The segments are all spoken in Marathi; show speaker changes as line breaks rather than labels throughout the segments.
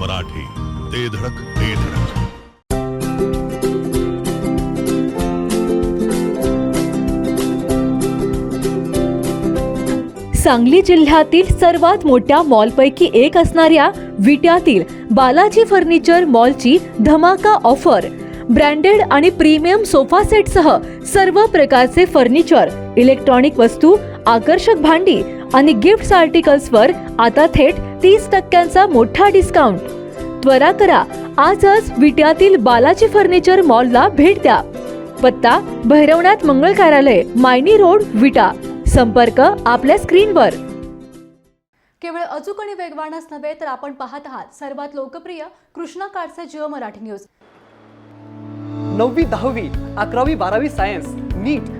मराठी. ते धडक ते धडक.
सांगली जिल्ह्यातील सर्वात मोठ्या मॉलपैकी एक असणाऱ्या विट्यातील बालाजी फर्निचर मॉलची धमाका ऑफर. ब्रँडेड आणि प्रीमियम सोफा सेटसह सर्व प्रकारचे फर्निचर इलेक्ट्रॉनिक वस्तू आकर्षक भांडी आणि गिफ्ट आर्टिकल्सवर आता थेट तीस टक्क्यांचा मोठा डिस्काउंट त्वरा करा आजच विट्यातील बालाजी फर्निचर मॉलला भेट द्या. पत्ता भैरवनाथ मंगळ कार्यालय मायनी रोड विटा. संपर्क आपल्या स्क्रीनवर.
केवळ अचूक आणि वेगवानच नव्हे तर आपण पाहत आहात सर्वात लोकप्रिय कृष्णा काडसे जिओ मराठी न्यूज
नववी दहावी अकरावी बारावी science NEET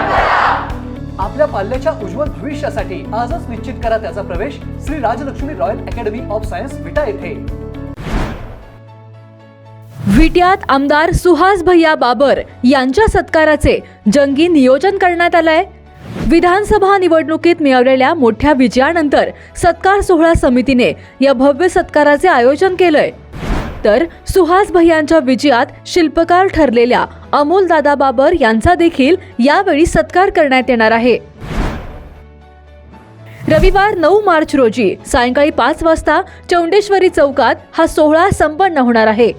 आपल्या पाल्याच्या उज्ज्वल भविष्यासाठी आजच निश्चित करा त्याचा प्रवेश Shri Rajalakshmi royal academy of science Vita येथे.
विट्यात आमदार सुहास भैया बाबर यांच्या सत्काराचे जंगी नियोजन करण्यात आलंय. विधानसभा निवडणुकीत मिळवलेल्या मोठ्या विजयानंतर सत्कार सोहळा समितीने या भव्य सत्काराचे आयोजन केलंय. तर सुहास भैयांच्या विजयात शिल्पकार ठरलेल्या अमोल दादा बाबर यांचा देखील यावेळी सत्कार करण्यात येणार आहे. रविवार नऊ मार्च रोजी सायंकाळी पाच वाजता चौंडेश्वरी चौकात हा सोहळा संपन्न होणार आहे.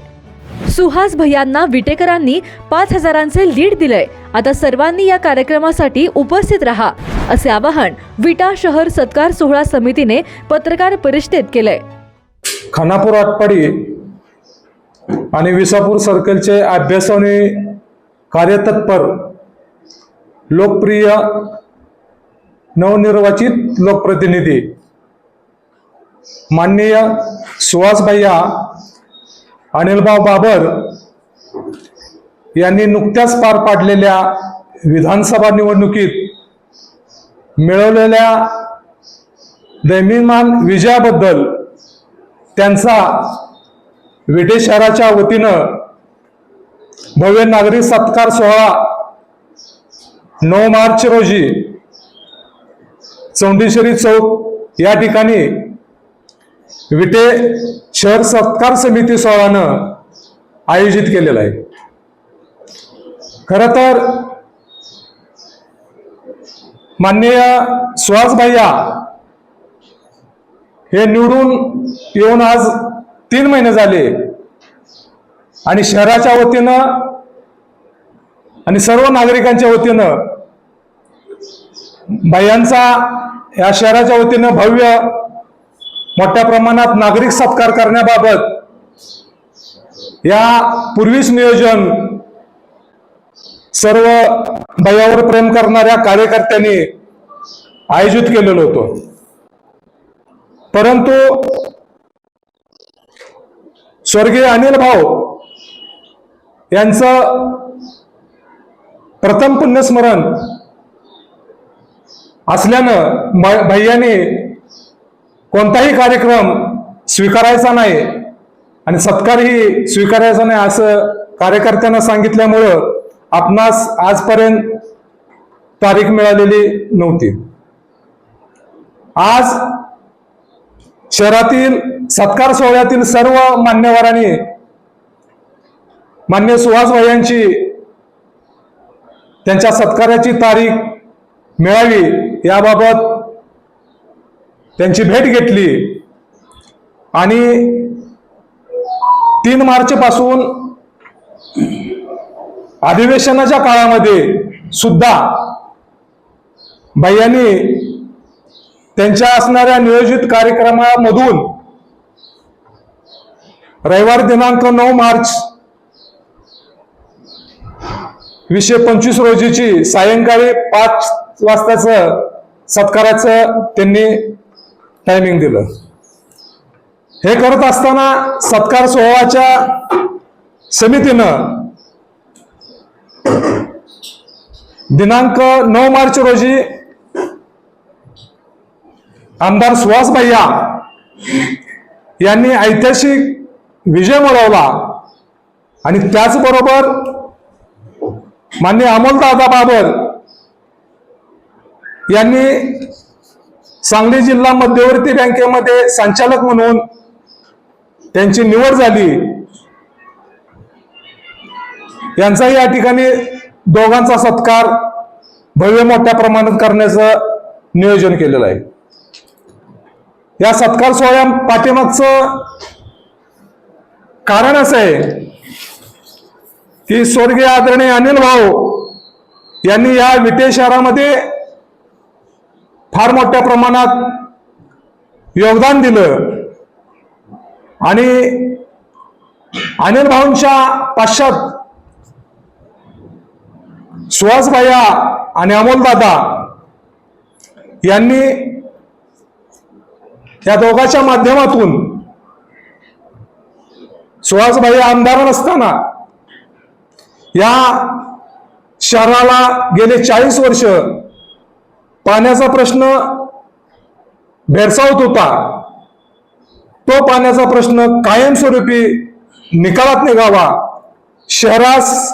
सुहास भैयांना विटेकरांनी पाच हजारांचे लीड दिलंय. आता सर्वांनी या कार्यक्रमासाठी उपस्थित राहा असे आवाहन विटा शहर सत्कार सोहळा समितीने पत्रकार परिषदेत केलंय.
खानापूर आटपाडी आणि विसापूर सर्कलचे अभ्यासाने कार्यतत्पर लोकप्रिय नवनिर्वाचित लोकप्रतिनिधी माननीय सुहास भैया अनिलभाऊ बाबर यांनी नुकत्याच पार पाडलेल्या विधानसभा निवडणुकीत मिळवलेल्या दैमिमान विजयाबद्दल त्यांचा विटे शहराच्या वतीनं भव्य नागरिक सत्कार सोहळा नऊ मार्च रोजी चौंडेश्वरी चौक या ठिकाणी विटे शहर सत्कार समिती सोहळ्यानं आयोजित केलेला आहे. खर तर माननीय सुहास भैया हे निवडून येऊन आज तीन महिने झाले. आणि शहराच्या वतीनं आणि सर्व नागरिकांच्या वतीनं बायांचा या शहराच्या वतीनं भव्य मोठ्या प्रमाणात नागरिक सत्कार करण्याबाबत या पूर्वीच नियोजन सर्व बयावर प्रेम करणाऱ्या कार्यकर्त्यांनी आयोजित केलेलं होतं. परंतु स्वर्गीय अनिल भाऊ यांचं प्रथम पुण्यस्मरण असल्यानं भ- भैयाने कोणताही कार्यक्रम स्वीकारायचा नाही आणि सत्कारही स्वीकारायचा नाही असं कार्यकर्त्यांना सांगितल्यामुळं आपणास आजपर्यंत तारीख मिळालेली नव्हती. आज शहरातील सत्कार सोहळ्यातील सर्व मान्यवरांनी मान्य सुहास यांची त्यांच्या सत्काराची तारीख मिळावी याबाबत त्यांची भेट घेतली. आणि तीन मार्च पासून अधिवेशनाच्या काळामध्ये सुद्धा भैयांनी त्यांच्या असणाऱ्या नियोजित कार्यक्रमामधून रविवार दिनांक नऊ मार्च वीसशे पंचवीस रोजीची सायंकाळी पाच वाजताचं सत्काराचं त्यांनी टायमिंग दिलं. हे करत असताना सत्कार सोहळाच्या समितीनं दिनांक नऊ मार्च रोजी आमदार सुहास भैया यांनी ऐतिहासिक विजय मिळवला आणि त्याचबरोबर मान्य अमोलदादा बाबर यांनी सांगली जिल्हा मध्यवर्ती बँकेमध्ये संचालक म्हणून त्यांची निवड झाली. यांचा या ठिकाणी दोघांचा सत्कार भव्य मोठ्या प्रमाणात करण्याचं नियोजन केलेलं आहे. या सत्कार सोहळ्या पाठीमागचं कारण असं आहे की स्वर्गीय आदरणीय अनिल भाऊ यांनी या विटे शहरामध्ये फार मोठ्या प्रमाणात योगदान दिलं. आणि अनिल भाऊंच्या पाश्चात सुहास भाया आणि अमोलदादा यांनी या दोघांच्या माध्यमातून सुहासभाई आमदार नसताना या शहराला गेले चाळीस वर्ष पाण्याचा प्रश्न भेडसावत होता. तो पाण्याचा प्रश्न कायमस्वरूपी निकालात निघावा. शहरास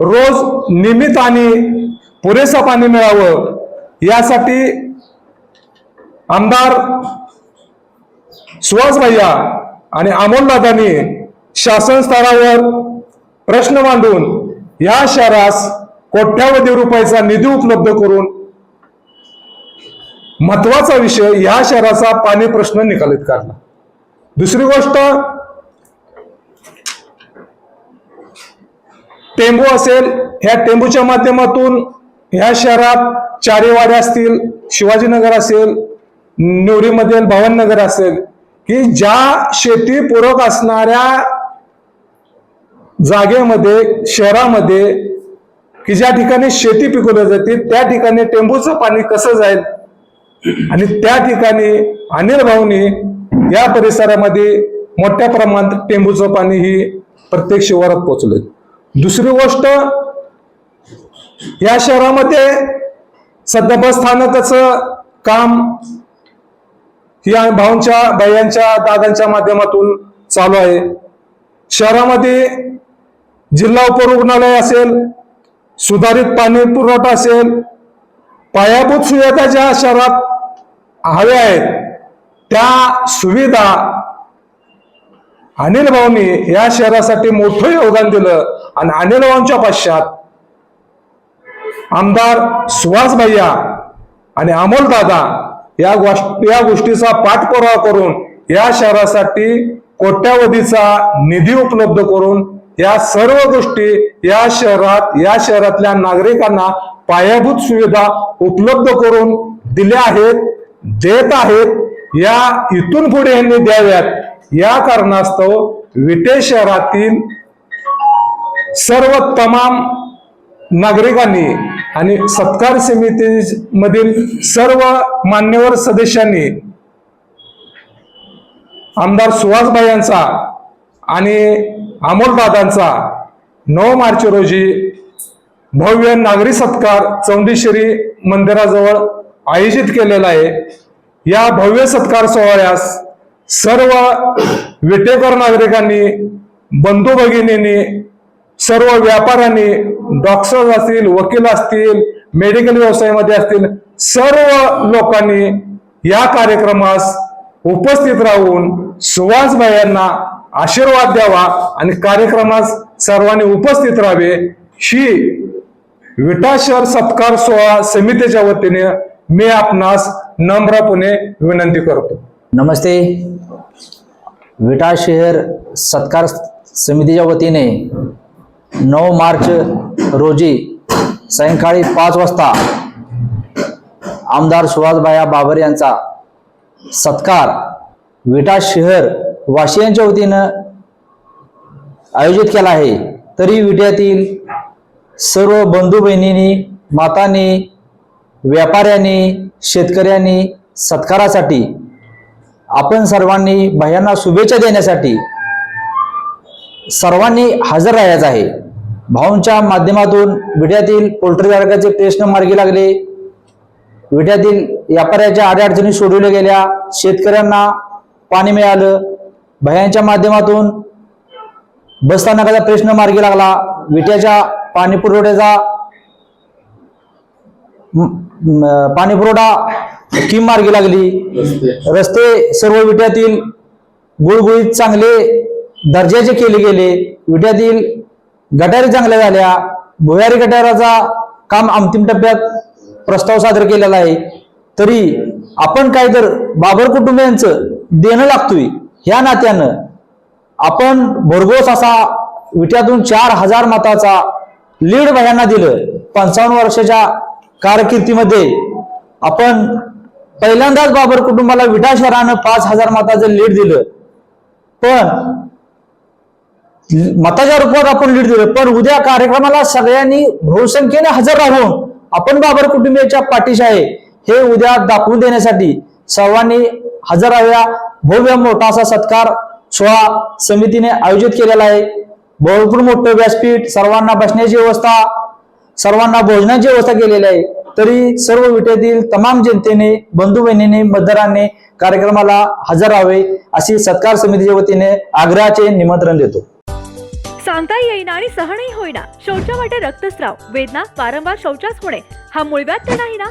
रोज नियमित आणि पुरेसा पाणी मिळावं यासाठी आमदार सुहास भैया आणि अमोलदादांनी शासन स्तरावर प्रश्न मांडून या शहरास कोट्यावधी रुपयाचा निधी उपलब्ध करून महत्त्वाचा विषय या शहराचा पाणी प्रश्न निकालीत काढला. दुसरी गोष्ट टेंबू असेल ह्या टेंबूच्या माध्यमातून ह्या शहरात चारेवाडे असतील शिवाजीनगर असेल निवरीमधील भवननगर असेल की ज्या शेतीपूरक असणाऱ्या जागेमध्ये शहरामध्ये की ज्या ठिकाणी शेती पिकवल्या जाते त्या ठिकाणी टेंबूचं पाणी कसं जाईल? आणि त्या ठिकाणी अनिल भाऊनी या परिसरामध्ये मोठ्या प्रमाणात टेंबूचं पाणी ही प्रत्येक शिवारात पोचले दुसरी गोष्ट या शहरामध्ये सध्या बस स्थानकाचं काम या भाऊंच्या बायांच्या दादांच्या माध्यमातून चालू आहे. शहरामध्ये जिल्हा उपरुग्णालय असेल सुधारित पाणी पुरवठा असेल पायाभूत सुविधा ज्या शहरात हव्या आहेत त्या सुविधा अनिल भाऊंनी या शहरासाठी मोठं योगदान दिलं आणि अनिल भाऊंच्या पश्चात आमदार सुहास भैया आणि अमोल दादा या गोष्टी या गोष्टीचा पाठपुरावा करून या शहरासाठी कोट्यावधीचा निधी उपलब्ध करून या सर्व गोष्टी या शहरात या शहरातल्या नागरिकांना पायाभूत सुविधा उपलब्ध करून दिल्या आहेत देत आहेत. या इथून पुढे यांनी द्याव्यात. या कारणास्तव विटे शहरातील सर्व तमाम नागरिकांनी आणि सत्कार समितीमधील सर्व मान्यवर सदस्यांनी आमदार सुहासभाई यांचा आणि अमोलदादांचा नऊ मार्च रोजी भव्य नागरी सत्कार चौंडेश्वरी मंदिराजवळ आयोजित केलेला आहे. या भव्य सत्कार सोहळ्यास सर्व विटेकर नागरिकांनी बंधू भगिनींनी सर्व व्यापाऱ्यांनी डॉक्टर्स असतील वकील असतील मेडिकल व्यवसायामध्ये असतील सर्व लोकांनी या कार्यक्रमास उपस्थित राहून सुहास यांना आशीर्वाद द्यावा आणि कार्यक्रमास सर्वांनी उपस्थित राहावे. ही विटा शहर सत्कार सोहळा समितीच्या वतीने मी आपणास नम्रपणे विनंती करतो.
नमस्ते. विटा शहर सत्कार समितीच्या वतीने नऊ मार्च रोजी सायंकाळी पाच वाजता आमदार सुभाषबाया बाबर यांचा सत्कार विटा शहर वाशियांच्या वतीनं आयोजित केला आहे. तरी विट्यातील सर्व बंधू बहिणींनी मातांनी व्यापाऱ्यांनी शेतकऱ्यांनी सत्कारासाठी आपण सर्वांनी भयांना शुभेच्छा देण्यासाठी सर्वांनी हजर राहायचं आहे. भाऊंच्या माध्यमातून विड्यातील पोल्ट्रीधारकाचे प्रश्न मार्गी लागले. विड्यातील व्यापाऱ्याच्या अडचणी सोडवल्या गेल्या. शेतकऱ्यांना पाणी मिळालं. भयांच्या माध्यमातून बसस्थानकाचा प्रश्न मार्गी लागला. विट्याच्या पाणी पुरवठ्याचा म- म- पाणी पुरवठा स्कीम मार्गी लागली. रस्ते सर्व विट्यातील गुळगुळीत चांगले दर्जाचे केले गेले. विट्यातील गटारी चांगल्या झाल्या. भुयारी गटाराचा काम अंतिम टप्प्यात प्रस्ताव सादर केलेला आहे. तरी आपण काय तर बाबर कुटुंबियांचं देणं लागतोय. ह्या नात्यानं आपण भरघोस असा विट्यातून चार हजार मताचा लीड भयांना दिलं. पंचावन्न वर्षाच्या कारकिर्दीमध्ये आपण पहिल्यांदाच बाबर कुटुंबाला विटा शहरानं पाच हजार मताचं लीड दिलं. पण मताच्या रूपात आपण लीड दिलं. पण उद्या कार्यक्रमाला सगळ्यांनी बहुसंख्येने हजर राहून आपण बाबर कुटुंबियाच्या पाठीशी आहे. हे उद्या दाखवून देण्यासाठी सर्वांनी हजर राहूया भव्य मोठा असा सत्कार सोहळा समितीने आयोजित केलेला आहे. भरपूर मोठं व्यासपीठ सर्वांना बसण्याची व्यवस्था सर्वांना भोजनाची व्यवस्था केलेली आहे. तरी सर्व विटेतील तमाम जनतेने बंधू बहिणीने मतदारांनी कार्यक्रमाला हजर राहावे अशी सत्कार समितीच्या वतीने आग्रहाचे निमंत्रण देतो.
सांगता येईना आणि सहनही होईना. शौचा वाटे रक्तस्राव. वेदना वारंवार शौचास होणे. हा मूळव्याध नाही ना?